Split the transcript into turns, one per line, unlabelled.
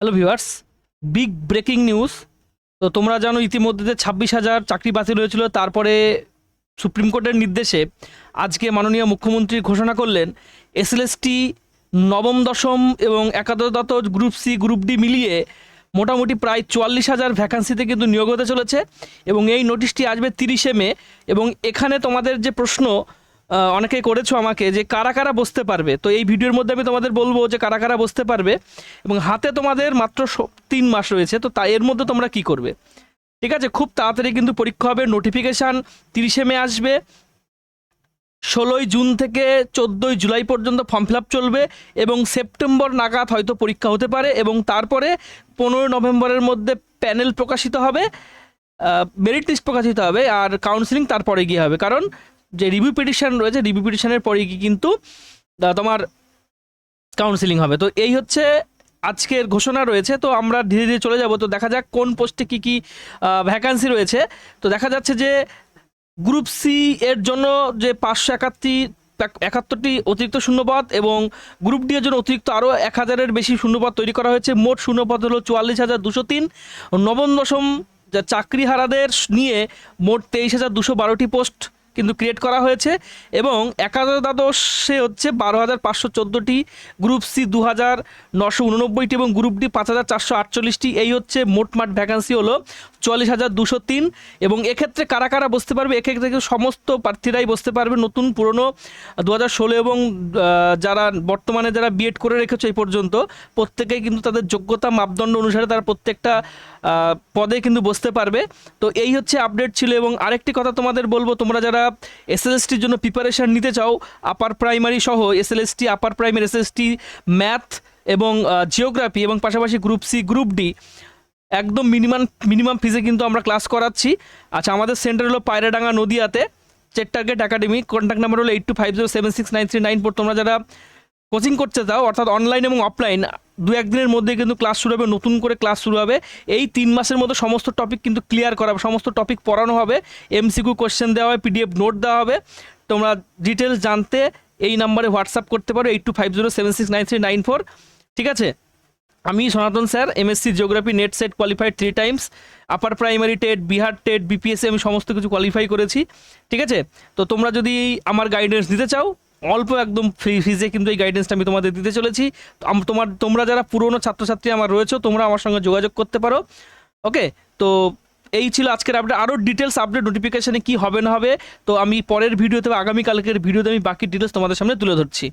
Hello viewers, big breaking news. তো তোমরা জানো ইতিমধ্যে ছাব্বিশ হাজার চাকরি বাতিল হয়েছিল, তারপরে সুপ্রিম কোর্টের নির্দেশে আজকে মাননীয় মুখ্যমন্ত্রী ঘোষণা করলেন এসএলএসটি নবম, দশম এবং একাদশ গ্রুপ সি, গ্রুপ ডি মিলিয়ে মোটামুটি প্রায় চুয়াল্লিশ হাজার ভ্যাকান্সিতে কিন্তু নিয়োগ হতে চলেছে এবং এই নোটিশটি আসবে তিরিশে মে এবং এখানে তোমাদের যে প্রশ্ন অনেকেই করেছ আমাকে যে কারা কারা বসতে পারবে। তো এই ভিডিওর মধ্যে আমি তোমাদের বলব যে কারা কারা বসতে পারবে এবং হাতে তোমাদের মাত্র তিন মাস রয়েছে, তো তা এর মধ্যে তোমরা কি করবে? ঠিক আছে, খুব তাড়াতাড়ি কিন্তু পরীক্ষা হবে নোটিফিকেশান তিরিশে মে আসবে, ষোলোই জুন থেকে চোদ্দোই জুলাই পর্যন্ত ফর্ম ফিল চলবে এবং সেপ্টেম্বর নাগাদ হয়তো পরীক্ষা হতে পারে এবং তারপরে পনেরোই নভেম্বরের মধ্যে প্যানেল প্রকাশিত হবে মেরিট লিস্ট প্রকাশিত হবে আর কাউন্সিলিং তারপরে গিয়ে হবে। কারণ যে রিভিউ পিটিশন রয়েছে রিভিউ পিটিশনের পরে কি কিন্তু তোমার কাউন্সিলিং হবে। তো এই হচ্ছে আজকের ঘোষণা রয়েছে। তো আমরা ধীরে ধীরে চলে যাব। তো দেখা যাক কোন পোস্টে কী কী ভ্যাকান্সি রয়েছে। তো দেখা যাচ্ছে যে গ্রুপ সি এর জন্য যে পাঁচশো একাত্তি একাত্তরটি অতিরিক্ত শূন্যপদ এবং গ্রুপ ডি এর জন্য অতিরিক্ত আরও এক হাজারের বেশি শূন্যপদ তৈরি করা হয়েছে। মোট শূন্যপদ হলো চুয়াল্লিশ হাজার দুশো তিন। নবম দশম চাকরিহারাদের নিয়ে মোট তেইশ হাজার দুশো বারোটি পোস্ট কিন্তু ক্রিয়েট করা হয়েছে এবং একাদশ দ্বাদশে হচ্ছে বারো হাজার পাঁচশো চোদ্দোটি গ্রুপ সি দু হাজার নশো উননব্বইটি এবং গ্রুপ ডি পাঁচ হাজার চারশো আটচল্লিশটি। এই হচ্ছে মোটমাট ভ্যাকান্সি হলো চুয়াল্লিশ হাজার দুশো তিন। এবং এক্ষেত্রে কারা কারা বসতে পারবে? এক্ষেত্রে সমস্ত প্রার্থীরাই বসতে পারবে, নতুন, পুরনো দু হাজার ষোলো এবং যারা বর্তমানে যারা বিএড করে রেখেছে এই পর্যন্ত, প্রত্যেকেই কিন্তু তাদের যোগ্যতা মাপদণ্ড অনুসারে তারা প্রত্যেকটা পদে কিন্তু বসতে পারবে। তো এই হচ্ছে আপডেট ছিল এবং আরেকটি কথা তোমাদের বলব, তোমরা যারা এসএলএসটির জন্য প্রিপারেশন নিতে চাও আপার প্রাইমারি সহ SLST upper primary SLST math এবং জিওগ্রাফি এবং পাশাপাশি গ্রুপ সি গ্রুপ ডি একদম মিনিমাম মিনিমাম ফিজে কিন্তু আমরা ক্লাস করাচ্ছি। আচ্ছা আমাদের সেন্টার হলো পায়রাডাঙ্গা নদিয়াতে চেট টার্গেট একাডেমি কন্ট্যাক্ট নাম্বার হলো eight two five zero seven six nine three nine four তোমরা যারা কোচিং করতে চাও, অর্থাৎ অনলাইন এবং অফলাইন দু একদিনের মধ্যে কিন্তু ক্লাস শুরু হবে, নতুন করে ক্লাস শুরু হবে। এই তিন মাসের মধ্যে সমস্ত টপিক কিন্তু ক্লিয়ার করা হবে, সমস্ত টপিক পড়ানো হবে। এমসিকিউ কোশ্চেন দেওয়া হবে পিডিএফ নোট দেওয়া হবে। তোমরা ডিটেলস জানতে এই নাম্বারে হোয়াটসঅ্যাপ করতে পারো eight two five zero seven six nine three nine four ঠিক আছে? আমি Sanatan sir MSc geography NET SET qualified three times upper primary TET, Bihar TET BPSC আমি সমস্ত কিছু কোয়ালিফাই করেছি। ঠিক আছে? তো তোমরা যদি আমার গাইডেন্স দিতে চাও অল্প একদম ফ্রি ফিজে কিন্তু এই গাইডেন্সটা আমি তোমাদের দিতে চলেছি। তোমার, তোমরা যারা পুরনো ছাত্রছাত্রী আমার রয়েছে, তোমরা আমার সঙ্গে যোগাযোগ করতে পারো। ওকে তো এই ছিল আজকের আপডেট আরও ডিটেলস আপডেট নোটিফিকেশানে কী হবে না হবে, তো আমি পরের ভিডিওতে বা আগামীকালকের ভিডিওতে আমি বাকি ডিটেলস তোমাদের সামনে তুলে ধরছি।